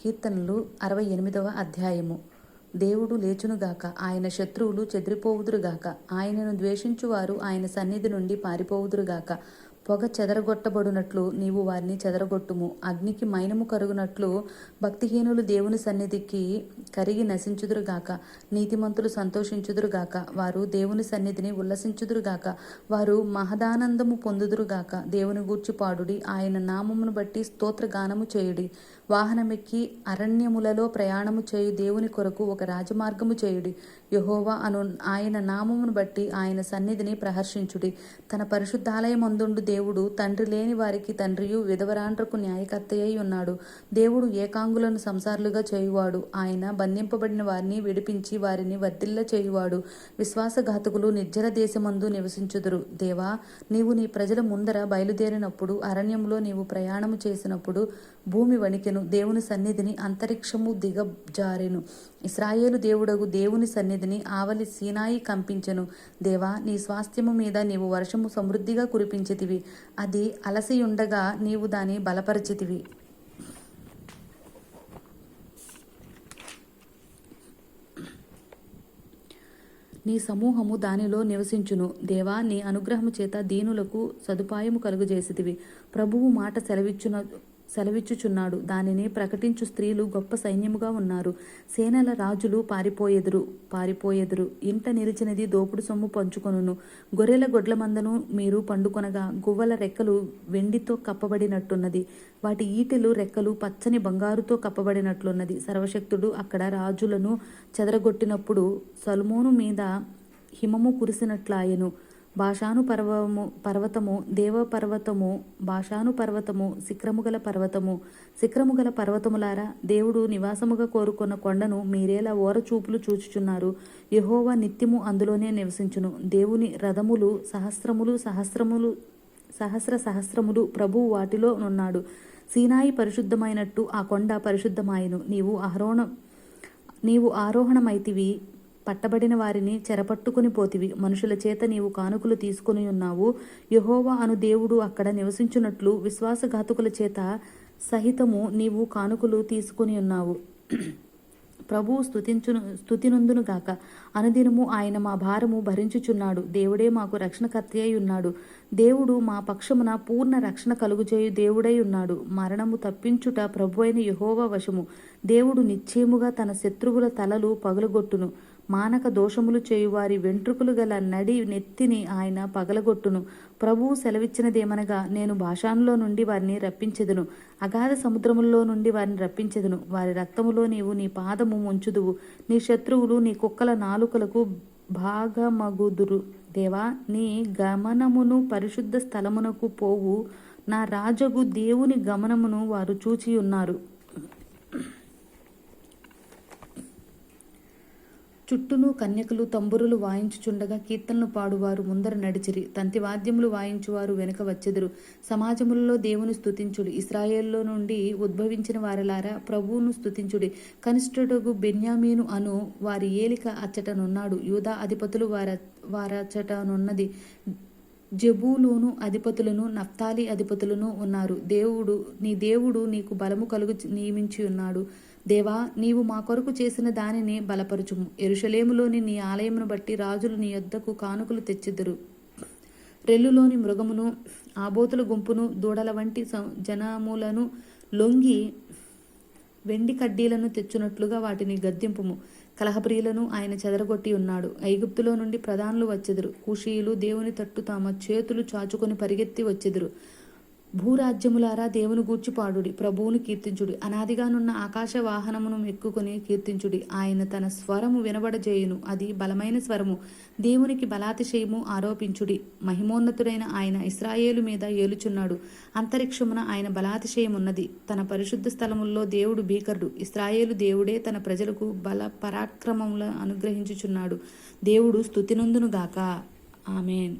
కీర్తనలు అరవై ఎనిమిదవ అధ్యాయము. దేవుడు లేచునుగాక ఆయన శత్రువులు చెదిరిపోవుదురుగాక ఆయనను ద్వేషించువారు ఆయన సన్నిధి నుండి పారిపోవుదురుగాక పొగ చెదరగొట్టబడునట్లు నీవు వారిని చెదరగొట్టుము. అగ్నికి మైనము కరుగునట్లు భక్తిహీనులు దేవుని సన్నిధికి కరిగి నశించుదురుగాక నీతిమంతులు సంతోషించుదురుగాక వారు దేవుని సన్నిధిని ఉల్లసించుదురుగాక వారు మహదానందము పొందుదురుగాక దేవుని గూర్చి పాడుడి. ఆయన నామమును బట్టి స్తోత్రగానము చేయుడి. వాహనమెక్కి అరణ్యములలో ప్రయాణము చేయు దేవుని కొరకు ఒక రాజమార్గము చేయుడి. యహోవా అను ఆయన నామమును బట్టి ఆయన సన్నిధిని ప్రహర్షించుడి. తన పరిశుద్ధాలయమందుండు దేవుడు తండ్రి లేని వారికి తండ్రియు విధవరాండ్రకు న్యాయకర్తయ్యి ఉన్నాడు. దేవుడు ఏకాంగులను సంసారులుగా చేయువాడు. ఆయన బంధింపబడిన వారిని విడిపించి వారిని వర్ధిల్ల చేయువాడు. విశ్వాసఘాతకులు నిర్జల దేశమందు నివసించుదురు. దేవా నీవు నీ ప్రజల ముందర బయలుదేరినప్పుడు అరణ్యంలో నీవు ప్రయాణము చేసినప్పుడు భూమి వణికెను. దేవుని సన్నిధిని అంతరిక్షము దిగజారెను. ఇస్రాయేలు దేవుడగు దేవుని సన్నిధిని ఆవలి సీనాయి కంపించెను. దేవా నీ స్వాస్థ్యము మీద నీవు వర్షము సమృద్ధిగా కురిపించితివి. అది అలసియుండగా నీవు దాని బలపరిచితివి. నీ సమూహము దానిలో నివసించును. దేవా నీ అనుగ్రహము చేత దీనులకు సదుపాయము కలుగజేసితివి. ప్రభువు మాట సెలవిచ్చున సెలవిచ్చుచున్నాడు. దానిని ప్రకటించు స్త్రీలు గొప్ప సైన్యముగా ఉన్నారు. సేనల రాజులు పారిపోయెదురు పారిపోయెదురు. ఇంట నిలిచినది దోపుడు సొమ్ము పంచుకొనును. గొర్రెల గొడ్ల మందను మీరు పండుకొనగా గువ్వల రెక్కలు వెండితో కప్పబడినట్టున్నది. వాటి ఈటెలు రెక్కలు పచ్చని బంగారుతో కప్పబడినట్లున్నది. సర్వశక్తుడు అక్కడ రాజులను చెదరగొట్టినప్పుడు సల్మోను మీద హిమము కురిసినట్లాయెను. భాషాను పర్వము పర్వతము దేవపర్వతము భాషాను పర్వతము శిఖరము పర్వతము. శిఖరము పర్వతములారా దేవుడు నివాసముగా కోరుకున్న కొండను మీరేలా ఓర చూపులు చూచుచున్నారు. యహోవా నిత్యము అందులోనే నివసించును. దేవుని రథములు సహస్రములు సహస్రములు సహస్ర సహస్రములు ప్రభువు వాటిలో నున్నాడు. సీనాయి పరిశుద్ధమైనట్టు ఆ కొండ పరిశుద్ధమాయను. నీవు ఆరోహణ నీవు ఆరోహణమైతివి. పట్టబడిన వారిని చెరపట్టుకుని పోతివి. మనుషుల చేత నీవు కానుకలు తీసుకుని ఉన్నావు. యహోవా అను దేవుడు అక్కడ నివసించున్నట్లు విశ్వాసఘాతుకుల చేత సహితము నీవు కానుకలు తీసుకుని ఉన్నావు. ప్రభువు స్థుతించును స్థుతినందును గాక. అనుదినము ఆయన మా భారము భరించుచున్నాడు. దేవుడే మాకు రక్షణకర్త అయి ఉన్నాడు. దేవుడు మా పక్షమున పూర్ణ రక్షణ కలుగుచేయు దేవుడై ఉన్నాడు. మరణము తప్పించుట ప్రభు అయిన యహోవ వశము. దేవుడు నిశ్చయముగా తన శత్రువుల తలలు పగులగొట్టును. మానక దోషములు చేయువారి వెంట్రుకలు గల నడి నెత్తిని ఆయన పగలగొట్టును. ప్రభువు సెలవిచ్చినదేమనగా నేను భాషానులో నుండి వారిని రప్పించెదను. అగాధ సముద్రముల్లో నుండి వారిని రప్పించెదను. వారి రక్తములో నీవు నీ పాదము ముంచుదువు. నీ శత్రువులు నీ కుక్కల నాలుకలకు భాగమగుదురు. దేవా నీ గమనమును పరిశుద్ధ స్థలమునకు పోవు. నా రాజగు దేవుని గమనమును వారు చూచి ఉన్నారు చుట్టూను కన్యకలు తంబురులు వాయించుచుండగా కీర్తనలు పాడువారు ముందర నడిచిరి. తంతి వాద్యములు వాయించువారు వెనుక వచ్చెదురు. సమాజములలో దేవుని స్తుతించుడి. ఇస్రాయేల్లో నుండి ఉద్భవించిన వారలారా ప్రభువును స్థుతించుడి కనిష్ఠుడుగు బెన్యామీను అను వారి ఏలిక అచ్చటనున్నాడు. యూదా అధిపతులు వార వారచటనున్నది జబూలును అధిపతులను నఫ్తాలి అధిపతులను ఉన్నారు. దేవుడు నీ దేవుడు నీకు బలము కలుగు నియమించి ఉన్నాడు. దేవా నీవు మా కొరకు చేసిన దానిని బలపరుచుము. ఎరుషలేములోని నీ ఆలయమును బట్టి రాజులు నీ యొద్దకు కానుకలు తెచ్చిద్దరు రెల్లులోని మృగమును ఆబోతుల గుంపును దూడల వంటి జనములను లొంగి వెండి కడ్డీలను తెచ్చునట్లుగా వాటిని గద్దింపుము. కలహప్రియులను ఆయన చెదరగొట్టి ఉన్నాడు. ఐగుప్తులో నుండి ప్రధానులు వచ్చెదరు. కుషీయులు దేవుని తట్టు తమ చేతులు చాచుకొని పరిగెత్తి వచ్చెదరు. భూరాజ్యములారా దేవుని గూర్చిపాడుడి ప్రభువుని కీర్తించుడి. అనాదిగానున్న ఆకాశ వాహనమును ఎక్కుకొని కీర్తించుడి. ఆయన తన స్వరము వినబడజేయును. అది బలమైన స్వరము. దేవునికి బలాతిశయము ఆరోపించుడి. మహిమోన్నతుడైన ఆయన ఇస్రాయేలు మీద ఏలుచున్నాడు. అంతరిక్షమున ఆయన బలాతిశయమున్నది. తన పరిశుద్ధ స్థలముల్లో దేవుడు భీకరుడు. ఇస్రాయేలు దేవుడే తన ప్రజలకు బల పరాక్రమముల అనుగ్రహించుచున్నాడు. దేవుడు స్థుతినందునుగాక. ఆమెన్.